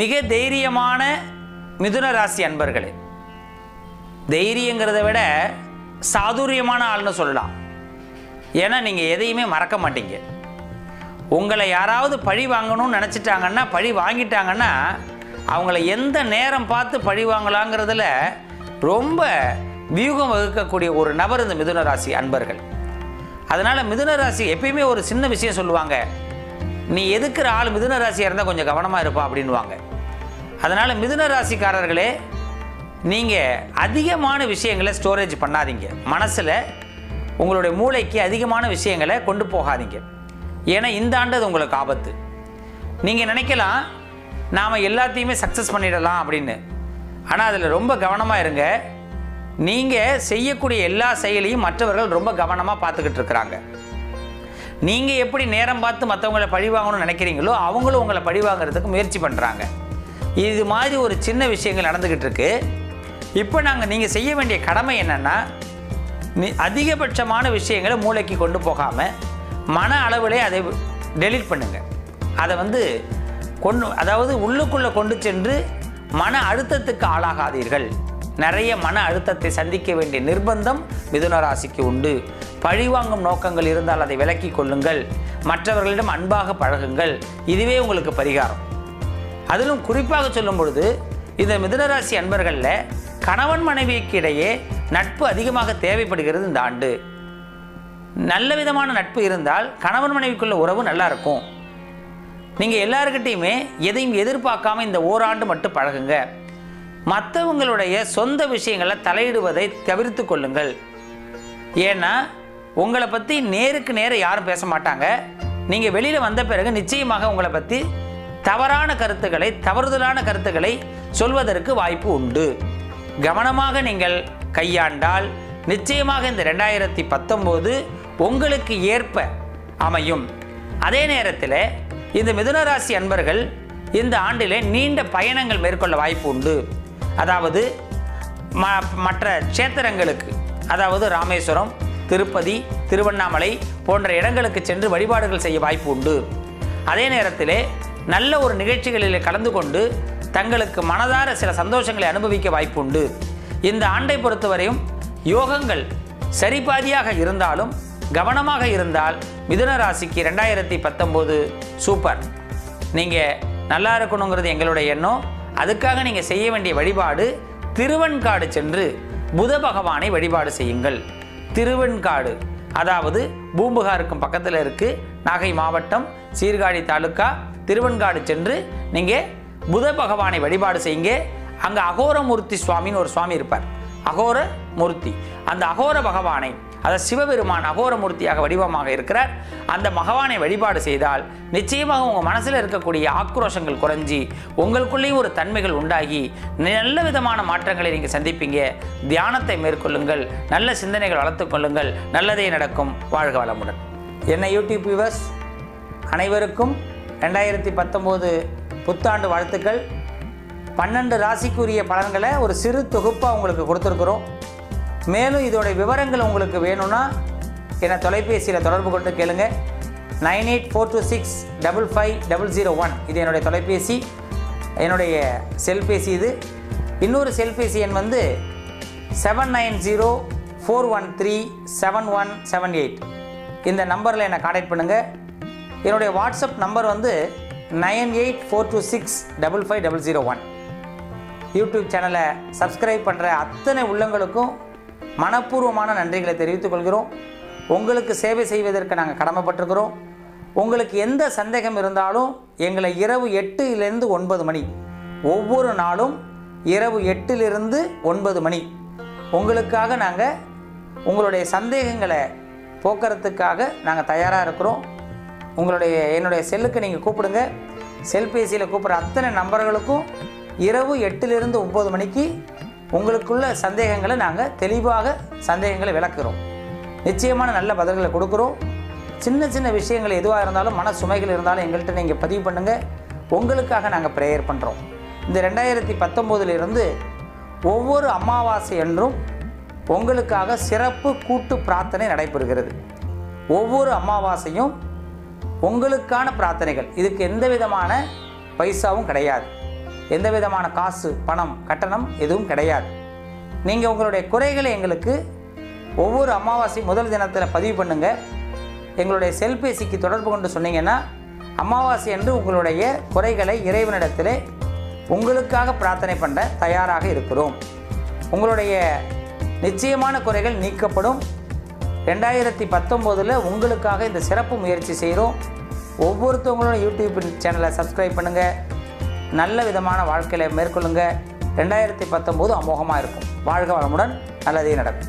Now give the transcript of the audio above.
மிக தைரியமான மிதுன ராசி அன்பர்களே தைரியங்கிறத விட சாதுரியமான ஆள்னு சொல்லலாம். ஏன்னா நீங்கள் எதையுமே மறக்க மாட்டீங்க. உங்களை யாராவது பழி வாங்கணும்னு நினச்சிட்டாங்கன்னா பழி வாங்கிட்டாங்கன்னா அவங்கள எந்த நேரம் பார்த்து பழி வாங்கலாங்கிறதுல ரொம்ப வியூகம் வகுக்கக்கூடிய ஒரு நபர் இந்த மிதுன ராசி அன்பர்கள். அதனால் மிதுன ராசி எப்பயுமே ஒரு சின்ன விஷயம் சொல்லுவாங்க. நீ எதுக்குற ஆள் மிதுன ராசியாக இருந்தால் கொஞ்சம் கவனமாக இருப்பா அப்படின்வாங்க அதனால் மிதுன ராசிக்காரர்களே நீங்கள் அதிகமான விஷயங்களை ஸ்டோரேஜ் பண்ணாதீங்க. மனசில் உங்களுடைய மூளைக்கு அதிகமான விஷயங்களை கொண்டு போகாதீங்க. ஏன்னா இந்த ஆண்டு அது உங்களுக்கு ஆபத்து. நீங்கள் நினைக்கலாம் நாம் எல்லாத்தையுமே சக்ஸஸ் பண்ணிடலாம் அப்படின்னு. ஆனால் அதில் ரொம்ப கவனமாக இருங்க. நீங்கள் செய்யக்கூடிய எல்லா செயலையும் மற்றவர்கள் ரொம்ப கவனமாக பார்த்துக்கிட்டு இருக்கிறாங்க. நீங்கள் எப்படி நேரம் பார்த்து மற்றவங்கள பழி வாங்கணும்னு நினைக்கிறீங்களோ அவங்களும் உங்களை பழி வாங்குறதுக்கு முயற்சி பண்ணுறாங்க இது மாதிரி ஒரு சின்ன விஷயங்கள் நடந்துக்கிட்டு இருக்கு. இப்போ நாங்கள் நீங்கள் செய்ய வேண்டிய கடமை என்னென்னா அதிகபட்சமான விஷயங்களை மூளைக்கு கொண்டு போகாமல் மன அளவிலே அதை டெலீட் பண்ணுங்கள் அதை வந்து கொண்டு அதாவது உள்ளுக்குள்ளே கொண்டு சென்று மன அழுத்தத்துக்கு ஆளாகாதீர்கள். நிறைய மன அழுத்தத்தை சந்திக்க வேண்டிய நிர்பந்தம் மிதுன ராசிக்கு உண்டு. பழிவாங்கும் நோக்கங்கள் இருந்தால் அதை விலக்கி கொள்ளுங்கள். மற்றவர்களிடம் அன்பாக பழகுங்கள். இதுவே உங்களுக்கு பரிகாரம். அதிலும் குறிப்பாக சொல்லும் பொழுது இந்த மிதுனராசி அன்பர்களில் கணவன் மனைவிக்கு இடையே நட்பு அதிகமாக தேவைப்படுகிறது இந்த ஆண்டு. நல்ல விதமான நட்பு இருந்தால் கணவன் மனைவிக்குள்ள உறவு நல்லா இருக்கும். நீங்கள் எல்லாருக்கிட்டேயுமே எதையும் எதிர்பார்க்காம இந்த ஓராண்டு மட்டும் பழகுங்க. மற்றவங்களுடைய சொந்த விஷயங்களை தலையிடுவதை தவிர்த்து கொள்ளுங்கள். ஏன்னா உங்களை பற்றி நேருக்கு நேர யாரும் பேச மாட்டாங்க. நீங்கள் வெளியில் வந்த பிறகு நிச்சயமாக உங்களை பற்றி தவறான கருத்துக்களை தவறுதலான கருத்துக்களை சொல்வதற்கு வாய்ப்பு உண்டு. கவனமாக நீங்கள் கையாண்டால் நிச்சயமாக இந்த ரெண்டாயிரத்தி பத்தொம்போது உங்களுக்கு ஏற்ப அமையும். அதே நேரத்தில் இந்த மிதுனராசி அன்பர்கள் இந்த ஆண்டிலே நீண்ட பயணங்கள் மேற்கொள்ள வாய்ப்பு உண்டு. அதாவது ம மற்ற க்ஷேத்திரங்களுக்கு அதாவது ராமேஸ்வரம் திருப்பதி திருவண்ணாமலை போன்ற இடங்களுக்கு சென்று வழிபாடுகள் செய்ய வாய்ப்பு உண்டு. அதே நேரத்திலே நல்ல ஒரு நிகழ்ச்சிகளில் கலந்து கொண்டு தங்களுக்கு மனதார சில சந்தோஷங்களை அனுபவிக்க வாய்ப்பு உண்டு. இந்த ஆண்டை பொறுத்தவரையும் யோகங்கள் சரிபாதியாக இருந்தாலும் கவனமாக இருந்தால் மிதுன ராசிக்கு ரெண்டாயிரத்தி பத்தொம்போது சூப்பர். நீங்கள் நல்லா இருக்கணுங்கிறது எங்களுடைய எண்ணம். அதுக்காக நீங்கள் செய்ய வேண்டிய வழிபாடு திருவெண்காடு சென்று புத பகவானை வழிபாடு செய்யுங்கள். திருவெண்காடு அதாவது பூம்புகாருக்கும் பக்கத்தில் இருக்குது நாகை மாவட்டம் சீர்காழி தாலுக்கா திருவெண்காடு சென்று நீங்கள் புத பகவானை வழிபாடு செய்யுங்க. அங்கே அகோரமூர்த்தி சுவாமின்னு ஒரு சுவாமி இருப்பார். அகோர மூர்த்தி அந்த அகோர பகவானை அதாவது சிவபெருமான் அகோரமூர்த்தியாக வடிவமாக இருக்கிறார். அந்த மகவானை வழிபாடு செய்தால் நிச்சயமாக உங்கள் மனசில் இருக்கக்கூடிய ஆக்ரோஷங்கள் குறைஞ்சி உங்களுக்குள்ளேயும் ஒரு தன்மைகள் உண்டாகி நல்ல விதமான மாற்றங்களை நீங்கள் சந்திப்பீங்க. தியானத்தை மேற்கொள்ளுங்கள் நல்ல சிந்தனைகள் வளர்த்துக்கொள்ளுங்கள் நல்லதே நடக்கும். வாழ்க வளமுடன். என்ன யூடியூப் வியூவர்ஸ் அனைவருக்கும் ரெண்டாயிரத்தி பத்தொம்போது புத்தாண்டு வாழ்த்துக்கள். பன்னெண்டு ராசிக்குரிய பலன்களை ஒரு சிறு தொகுப்பாக உங்களுக்கு கொடுத்துருக்குறோம். மேலும் இதோடைய விவரங்கள் உங்களுக்கு வேணும்னா என்னை தொலைபேசியில் தொடர்பு கொண்டு கேளுங்க. Nine eight four two six double five double zero one. இது என்னுடைய தொலைபேசி. என்னுடைய செல்பேசி இது. இன்னொரு செல்பேசி எண் வந்து seven nine zero four one three seven one seven eight. இந்த நம்பரில் என்னை காண்டாக்ட் பண்ணுங்கள் என்னுடைய வாட்ஸ்அப் நம்பர் வந்து nine eight four two six double five double zero one. YouTube சேனலை சப்ஸ்கிரைப் பண்ணுற அத்தனை உள்ளங்களுக்கும் மனப்பூர்வமான நன்றிகளை தெரிவித்துக் கொள்கிறோம். உங்களுக்கு சேவை செய்வதற்கு நாங்கள் கடமைப்பட்டிருக்கிறோம். உங்களுக்கு எந்த சந்தேகம் இருந்தாலும் எங்களை இரவு எட்டுலேருந்து ஒன்பது மணி ஒவ்வொரு நாளும் இரவு எட்டிலிருந்து ஒன்பது மணி. உங்களுக்காக நாங்கள் உங்களுடைய சந்தேகங்களை போக்குறதுக்காக நாங்கள் தயாராக இருக்கிறோம். உங்களுடைய என்னுடைய செல்லுக்கு நீங்கள் கூப்பிடுங்க. செல்பேசியில் கூப்பிட்ற அத்தனை நம்பர்களுக்கும் இரவு எட்டிலிருந்து ஒம்பது மணிக்கு உங்களுக்குள்ள சந்தேகங்களை நாங்கள் தெளிவாக சந்தேகங்களை விளக்குறோம். நிச்சயமான நல்ல பதில்களை கொடுக்குறோம். சின்ன சின்ன விஷயங்கள் எதுவாக இருந்தாலும் மன சுமைகள் இருந்தாலும் எங்கள்கிட்ட நீங்கள் பதிவு பண்ணுங்கள் உங்களுக்காக நாங்கள் ப்ரேயர் பண்ணுறோம் இந்த ரெண்டாயிரத்தி பத்தொம்போதிலிருந்து ஒவ்வொரு அமாவாசை என்றும் உங்களுக்காக சிறப்பு கூட்டு பிரார்த்தனை நடைபெறுகிறது. ஒவ்வொரு அமாவாசையும் உங்களுக்கான பிரார்த்தனைகள். இதுக்கு எந்த விதமான பைசாவும் கிடையாது. எந்த விதமான காசு பணம் கட்டணம் எதுவும் கிடையாது. நீங்கள் உங்களுடைய குறைகளை எங்களுக்கு ஒவ்வொரு அமாவாசை முதல் தினத்தில் பதிவு பண்ணுங்கள் எங்களுடைய செல்பேசிக்கு தொடர்பு கொண்டு சொன்னீங்கன்னா அமாவாசை அன்று உங்களுடைய குறைகளை இறைவனிடத்திலே உங்களுக்காக பிரார்த்தனை பண்ண தயாராக இருக்கிறோம். உங்களுடைய நிச்சயமான குறைகள் நீக்கப்படும். ரெண்டாயிரத்தி பத்தொம்போதில் உங்களுக்காக இந்த சிறப்பு முயற்சி செய்கிறோம் ஒவ்வொருத்தவங்களோட யூடியூப் சேனலை சப்ஸ்கிரைப் பண்ணுங்கள் நல்ல விதமான வாழ்க்கையில மேற்கொள்ளுங்க. ரெண்டாயிரத்தி பத்தொம்போது அமோகமாக இருக்கும். வாழ்க வளமுடன் நல்லதே நடக்கும்.